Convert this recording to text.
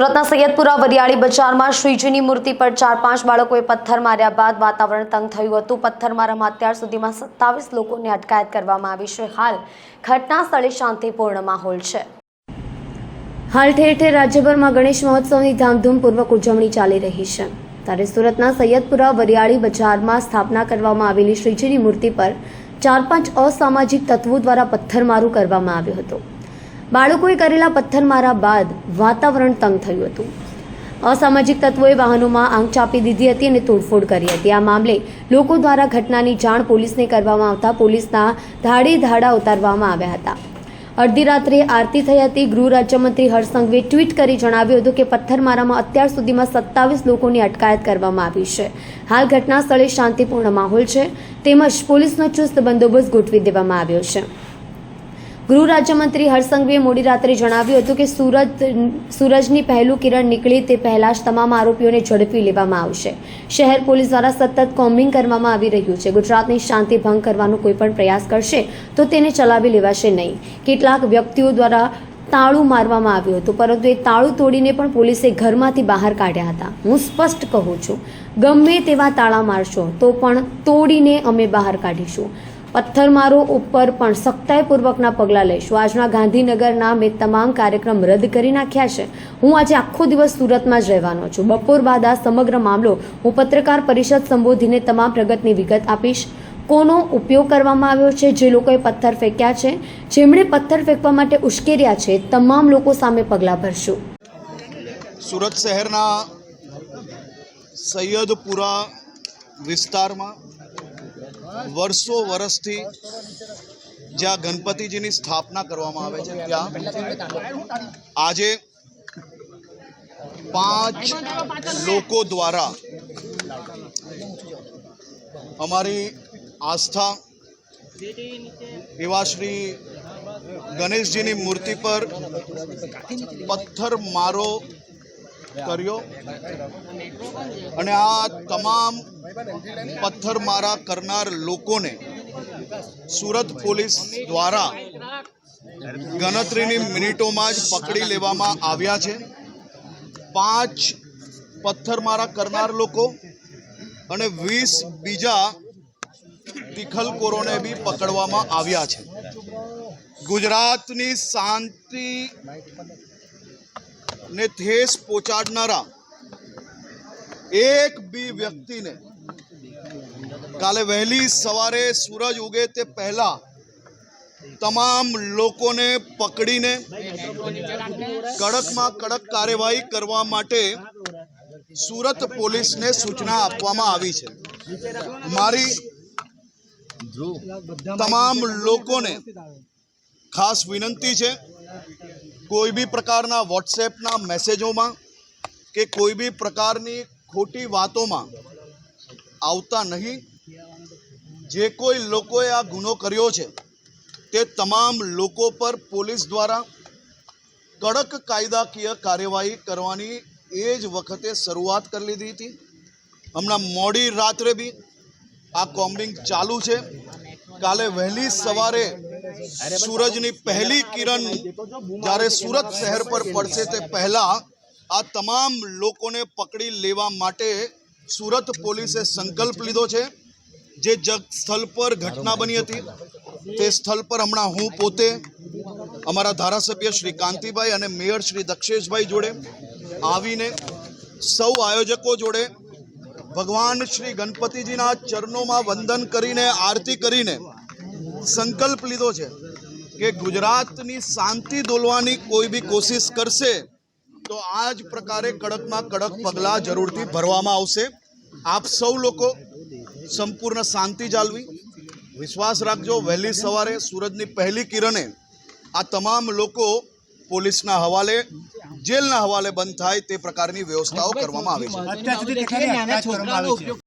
સુરતના સૈયદપુરા વરિયાળી બજારમાં શ્રીજીની મૂર્તિ પર ચાર પાંચ બાળકોએ પથ્થર માર્યા બાદ વાતાવરણ તંગ થયું હતું. પથ્થરમારામાં અત્યાર સુધીમાં સત્તાવીસ લોકોને અટકાયત કરવામાં આવી છે. હાલ ઘટના સ્થળે શાંતિપૂર્ણ માહોલ છે. હાલ ઠેર ઠેર રાજ્યભરમાં ગણેશ મહોત્સવની ધામધૂમપૂર્વક ઉજવણી ચાલી રહી છે. ત્યારે સુરતના સૈયદપુરા વરિયાળી બજારમાં સ્થાપના કરવામાં આવેલી શ્રીજીની મૂર્તિ પર ચાર પાંચ અસામાજિક તત્વો દ્વારા પથ્થરમારું કરવામાં આવ્યું હતું. બાળકોએ કરેલા પથ્થરમારા બાદ વાતાવરણ તંગ થયું હતું. અસામાજિક તત્વોએ વાહનોમાં આંખ ચાપી દીધી હતી અને તોડફોડ કરી હતી. આ મામલે લોકો દ્વારા ઘટનાની જાણ પોલીસને કરવામાં આવતા પોલીસના ધાડે ધાડા ઉતારવામાં આવ્યા હતા. અડધી રાત્રે આરતી થઈ હતી. ગૃહ રાજ્યમંત્રી હર્ષ ટ્વીટ કરી જણાવ્યું હતું કે પથ્થરમારામાં અત્યાર સુધીમાં સત્તાવીસ લોકોની અટકાયત કરવામાં આવી છે. હાલ ઘટના સ્થળે શાંતિપૂર્ણ માહોલ છે. તેમજ પોલીસનો ચુસ્ત બંદોબસ્ત ગોઠવી દેવામાં આવ્યો છે. ગૃહ રાજ્યમંત્રી હરસંઘવીએ મોડી રાત્રે જણાવ્યું હતું કે સુરત, સૂરજની પહેલું કિરણ નીકળી તે પહેલા જ તમામ આરોપીઓને ઝડપી લેવામાં આવશે. શહેર પોલીસ દ્વારા સતત કોમ્બિંગ કરવામાં આવી રહ્યું છે. ગુજરાતની શાંતિ ભંગ કરવાનો કોઈ પણ પ્રયાસ કરશે તો તેને ચલાવી લેવાશે નહીં. કેટલાક વ્યક્તિઓ દ્વારા તાળું મારવામાં આવ્યું હતું, પરંતુ એ તાળું તોડીને પણ પોલીસે ઘરમાંથી બહાર કાઢ્યા હતા. હું સ્પષ્ટ કહું છું, ગમે તેવા તાળા મારશો તો પણ તોડીને અમે બહાર કાઢીશું. પથ્થરમારો ઉપર પણ સખ્તાઈપૂર્વકના પગલાં લઈશું. આજના ગાંધીનગરના મેં તમામ કાર્યક્રમ રદ કરી નાખ્યા છે. હું આજે આખો દિવસ સુરતમાં જ રહેવાનો છું. બપોર બાદ આ સમગ્ર મામલો હું પત્રકાર પરિષદ સંબોધીને તમામ પ્રગતની વિગત આપીશ. કોનો ઉપયોગ કરવામાં આવ્યો છે? જે લોકોએ પથ્થર ફેંક્યા છે? જેમણે પથ્થર ફેંકવા માટે ઉશ્કેર્યા છે, તમામ લોકો સામે પગલાં ભરશું. સુરત શહેરના સૈયદપુરા વિસ્તારમાં વર્ષો વર્ષથી જ્યાં ગણપતિજીની સ્થાપના કરવામાં આવે છે, ત્યાં આજે પાંચ લોકો દ્વારા અમારી આસ્થા એવા શ્રી ગણેશજીની મૂર્તિ પર પથ્થર મારો કર્યો. અને આ તમામ પથ્થરમારા કરનાર લોકોને સુરત પોલીસ દ્વારા ગણતરીની મિનિટોમાં જ પકડી લેવામાં આવ્યા છે. પાંચ પથ્થરમારા કરનાર લોકો અને વીસ બીજા તિખલકોરોને બી પકડવામાં આવ્યા છે. ગુજરાતની શાંતિ ને ઠેસ પહોંચાડનારા એક બી વ્યક્તિને કાલે વહેલી સવારે સૂરજ ઉગે તે પહેલા તમામ લોકોને પકડીને કડકમાં કડક કાર્યવાહી કરવા માટે સુરત પોલીસને સૂચના આપવામાં આવી છે. મારી તમામ લોકોને ખાસ વિનંતી છે, કોઈ બી પ્રકારના વોટ્સએપના મેસેજોમાં કે કોઈ બી પ્રકારની ખોટી વાતોમાં આવતા નહીં. જે કોઈ લોકોએ આ ગુનો કર્યો છે, તે તમામ લોકો પર પોલીસ દ્વારા કડક કાયદાકીય કાર્યવાહી કરવાની એ જ વખતે શરૂઆત કરી લીધી હતી. હમણાં મોડી રાત્રે બી આ કોમ્બિંગ ચાલુ છે. કાલે વહેલી સવારે સૂરજની પહેલી કિરણ જ્યારે સુરત શહેર પર પડશે તે પહેલા આ તમામ લોકોને પકડી લેવા માટે સુરત પોલીસે સંકલ્પ લીધો છે. જે જગ સ્થળ પર ઘટના બની હતી, તે સ્થળ પર હમણાં હું પોતે, અમારા ધારાસભ્ય શ્રી કાંતિભાઈ અને મેયર શ્રી દક્ષેશભાઈ જોડે આવીને સૌ આયોજકો જોડે ભગવાન શ્રી ગણપતિજીના ચરણોમાં વંદન કરીને, આરતી કરીને સંકલ્પ લીધો છે કે ગુજરાતની શાંતિ દોલવાની કોઈ બી કોશિશ કરશે તો આ જ પ્રકારે કડકમાં કડક પગલાં જરૂરથી ભરવામાં આવશે. આપ સૌ લોકો સંપૂર્ણ શાંતિ જાળવી. વિશ્વાસ રાખજો, વહેલી સવારે સૂરજની પહેલી કિરણે આ તમામ લોકો પોલીસના હવાલે, જેલના હવાલે બંધ થાય તે પ્રકારની વ્યવસ્થાઓ કરવામાં આવી છે.